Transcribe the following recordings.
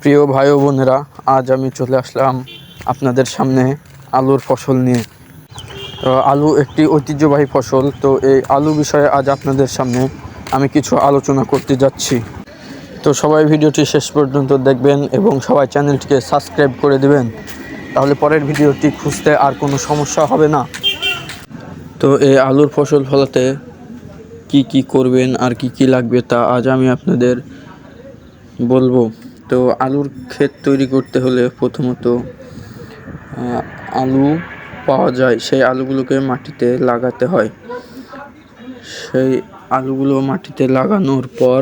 প্রিয় ভাই বোনেরা, আজ আমি চলে আসলাম আপনাদের সামনে আলুর ফসল নিয়ে। তো আলু একটি ঐতিহ্যবাহী ফসল, তো এই আলু বিষয়ে আজ আপনাদের সামনে আমি কিছু আলোচনা করতে যাচ্ছি। তো সবাই ভিডিওটি শেষ পর্যন্ত দেখবেন এবং সবাই চ্যানেলটিকে সাবস্ক্রাইব করে দেবেন। তাহলে পরের ভিডিওটি খুঁজতে আর কোনো সমস্যা হবে না। তো এই আলুর ফসল ফলাতে কি কি করবেন আর কি কি লাগবে তা আজ আমি আপনাদের বলব। তো আলুর ক্ষেত তৈরি করতে হলে প্রথমত আলু পাওয়া যায়। সেই আলুগুলোকে মাটিতে লাগাতে হয়। সেই আলুগুলো মাটিতে লাগানোর পর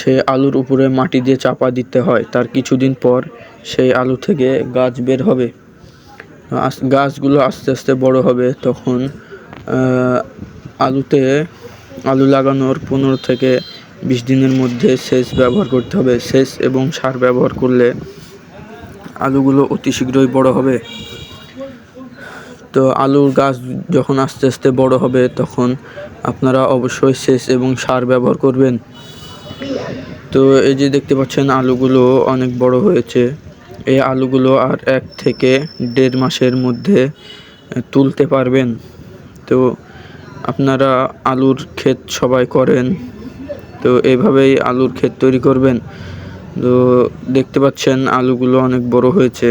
সেই আলুর উপরে মাটি দিয়ে চাপা দিতে হয়। তার কিছুদিন পর সেই আলু থেকে গাছ বের হবে। গাছগুলো আস্তে আস্তে বড় হবে। তখন আলুতে আলু লাগানোর পনেরো থেকে বিশ দিনের মধ্যে সেচ ব্যবহার করতে হবে। সেচ এবং সার ব্যবহার করলে আলুগুলো অতি শীঘ্রই বড় হবে। তো আলুর গাছ যখন আস্তে আস্তে বড় হবে, তখন আপনারা অবশ্যই সেচ এবং সার ব্যবহার করবেন। তো এই যে দেখতে পাচ্ছেন, আলুগুলো অনেক বড় হয়েছে। এই আলুগুলো আর এক থেকে দেড় মাসের মধ্যে তুলতে পারবেন। তো আপনারা আলুর ক্ষেত সবাই করেন। তো এইভাবেই আলুর ক্ষেত তৈরি করবেন। তো দেখতে পাচ্ছেন আলুগুলো অনেক বড় হয়েছে।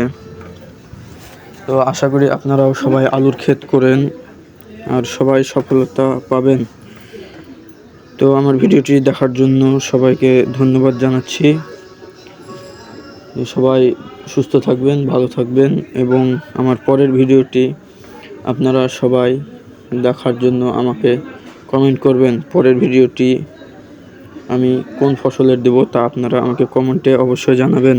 তো আশা করি আপনারাও সবাই আলুর ক্ষেত করেন আর সবাই সফলতা পাবেন। তো আমার ভিডিওটি দেখার জন্য সবাইকে ধন্যবাদ জানাচ্ছি। সবাই সুস্থ থাকবেন, ভালো থাকবেন এবং আমার পরের ভিডিওটি আপনারা সবাই দেখার জন্য আমাকে কমেন্ট করবেন। পরের ভিডিওটি আমি কোন ফসলের দেবো তা আপনারা আমাকে কমেন্টে অবশ্যই জানাবেন।